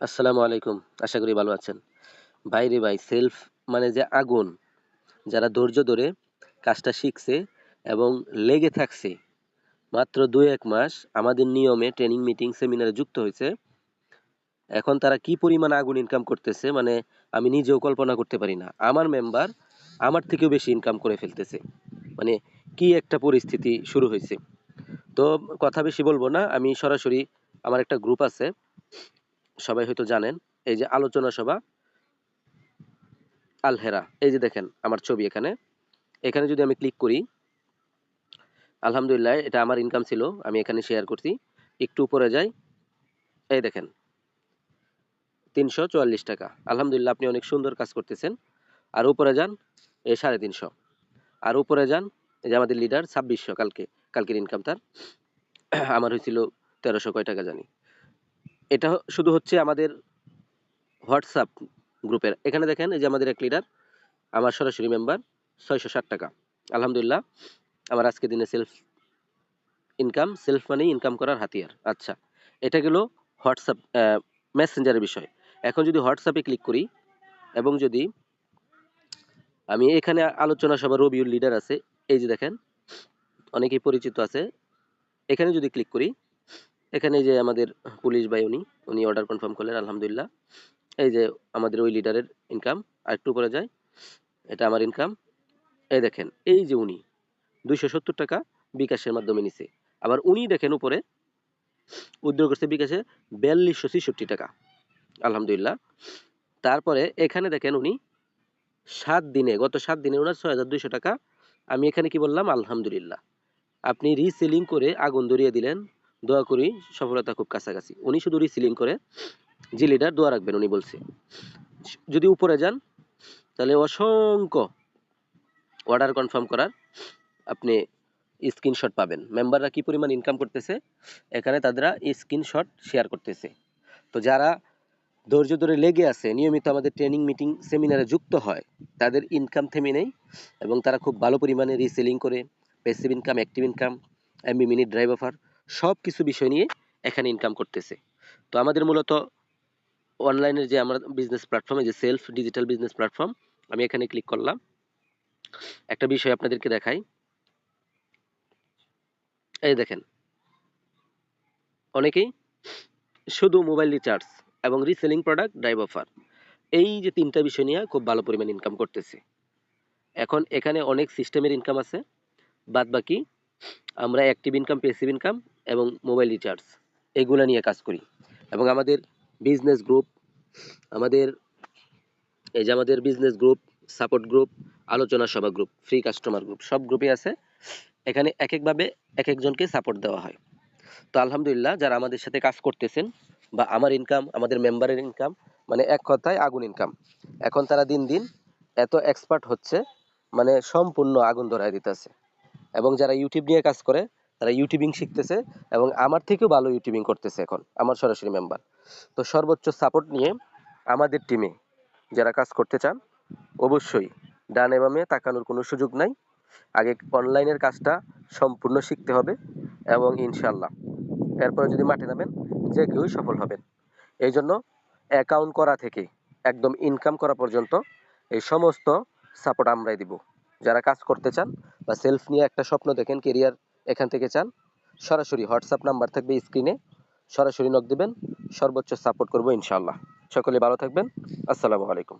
আসসালামু আলাইকুম, আশা করি ভালো আছেন। ভাই রে ভাই সেলফ মানে যে আগুন, যারা ধৈর্য ধরে কাজটা শিখছে এবং লেগে থাকছে, মাত্র দুই এক মাস আমাদের নিয়মে ট্রেনিং মিটিং সেমিনারে যুক্ত হয়েছে, এখন তারা কি পরিমাণ আগুন ইনকাম করতেছে মানে আমি নিজেও কল্পনা করতে পারি না। আমার মেম্বার আমার থেকেও বেশি ইনকাম করে ফেলতেছে মানে কি একটা পরিস্থিতি শুরু হয়েছে। তো কথা বেশি বলব না, আমি সরাসরি আমার একটা গ্রুপ আছে সবাই হয়তো জানেন, এই যে আলোচনা সভা, আলহেরা, এই যে দেখেন আমার ছবি এখানে। এখানে যদি আমি ক্লিক করি, আলহামদুলিল্লাহ এটা আমার ইনকাম ছিল, আমি এখানে শেয়ার করছি। একটু উপরে যাই, এই দেখেন, তিনশো চুয়াল্লিশ টাকা। আলহামদুলিল্লাহ আপনি অনেক সুন্দর কাজ করতেছেন। আর উপরে যান এই সাড়ে তিনশো। আর উপরে যান, এই যে আমাদের লিডার ছাব্বিশশো কালকে, কালকের ইনকাম তার। আমার হয়েছিল তেরোশো কয় টাকা জানি। এটা শুধু হচ্ছে আমাদের হোয়াটসঅ্যাপ গ্রুপের। এখানে দেখেন, এই যে আমাদের এক লিডার আমার সরাসরি মেম্বার ছয়শো ষাট টাকা। আলহামদুলিল্লাহ, আমার আজকে দিনে self income self money income করার হাতিয়ার। আচ্ছা এটা গেল হোয়াটসঅ্যাপ মেসেঞ্জারের বিষয়। এখন যদি হোয়াটসঅ্যাপে ক্লিক করি, এবং যদি আমি এখানে আলোচনা সভা রবিউল লিডার আছে, এই যে দেখেন, অনেকেই পরিচিত আছে। এখানে যদি ক্লিক করি এখানে যে আমাদের পুলিশ ভাই উনি উনি অর্ডার কনফার্ম করলেন, আলহামদুলিল্লাহ। এই যে আমাদের ওই লিডারের ইনকাম আর একটু উপরে যায় এটা আমার ইনকাম এই দেখেন, এই যে উনি, দুইশো সত্তর টাকা বিকাশের মাধ্যমে নিছে। আবার উনি দেখেন উপরে উদ্যোগ করছে বিকাশে বিয়াল্লিশশো ছেষট্টি টাকা। আলহামদুলিল্লাহ। তারপরে এখানে দেখেন উনি, সাত দিনে, গত সাত দিনে ওনার ছয় হাজার দুইশো টাকা। আমি এখানে কি বললাম? আলহামদুলিল্লাহ। আপনি রিসেলিং করে আগুন ধরিয়ে দিলেন দোয়া করি সফলতা খুব কাছাকাছি। উনি শুধু রিসেলিং করে, যে লিডার দোয়া রাখবেন উনি বলছে। যদি উপরে যান, তাহলে অসংখ্য অর্ডার কনফার্ম করার আপনি স্ক্রিনশট পাবেন। মেম্বাররা কি পরিমাণ ইনকাম করতেছে? এখানে তারা স্ক্রিনশট শেয়ার করতেছে। তো যারা ধৈর্য ধরে লেগে আছে, নিয়মিত আমাদের ট্রেনিং মিটিং সেমিনারে যুক্ত হয়, তাদের ইনকাম থেমে নেই এবং তারা খুব ভালো পরিমাণে রিসেলিং করে passive income active income MB minute drive offer সব কিছু বিষয় নিয়ে এখানে ইনকাম করতেছে। তো আমাদের মূলত অনলাইনের যে আমরা বিজনেস প্ল্যাটফর্মে যে সেলফ ডিজিটাল বিজনেস প্ল্যাটফর্ম আমি এখানে ক্লিক করলাম। একটা বিষয় আপনাদেরকে দেখাই। এই দেখেন। অনেকেই শুধু মোবাইল রিচার্জ এবং রিসেলিং প্রোডাক্ট ড্রাইভ অফার এই যে তিনটা বিষয় নিয়ে খুব ভালো পরিমাণ ইনকাম করতেছে। এখন এখানে অনেক সিস্টেমের ইনকাম আছে। বাদ বাকি আমরা অ্যাক্টিভ ইনকাম পেসিভ ইনকাম এবং মোবাইল রিচার্জ এগুলো নিয়ে কাজ করি। এবং আমাদের বিজনেস গ্রুপ আমাদের এই যে আমাদের বিজনেস গ্রুপ সাপোর্ট গ্রুপ আলোচনা সভা গ্রুপ ফ্রি কাস্টমার গ্রুপ সব গ্রুপে আছে। এখানে এক একভাবে এক একজনকে সাপোর্ট দেওয়া হয়। তো আলহামদুলিল্লাহ, যারা আমাদের সাথে কাজ করতেছেন বা আমার ইনকাম আমাদের মেম্বারের ইনকাম মানে এক কথায় আগুন ইনকাম এখন তারা দিন দিন এত এক্সপার্ট হচ্ছে মানে সম্পূর্ণ আগুন ধরায় দিতেছে। এবং যারা ইউটিউব নিয়ে কাজ করে, তারা ইউটিউবিং শিখতেছে এবং আমার থেকেও ভালো ইউটিউবিং করতেছে এখন, আমার সরাসরি মেম্বার তো সর্বোচ্চ সাপোর্ট নিয়ে আমাদের টিমে যারা কাজ করতে চান, অবশ্যই ডানে বামে তাকানোর কোনো সুযোগ নাই। আগে অনলাইনের কাজটা সম্পূর্ণ শিখতে হবে এবং ইনশাল্লাহ এরপরে যদি মাঠে নামেন, যে কেউই সফল হবেন। এই জন্য অ্যাকাউন্ট করা থেকে, একদম ইনকাম করা পর্যন্ত এই সমস্ত সাপোর্ট আমরাই দিব। যারা কাজ করতে চান বা সেলফ নিয়ে একটা স্বপ্ন দেখেন কেরিয়ার এখান থেকে চান, সরাসরি হোয়াটসঅ্যাপ নাম্বার থাকবে স্ক্রিনে সরাসরি নক দেবেন, সর্বোচ্চ সাপোর্ট করব ইনশাল্লাহ সকলে ভালো থাকবেন। আসসালামু আলাইকুম।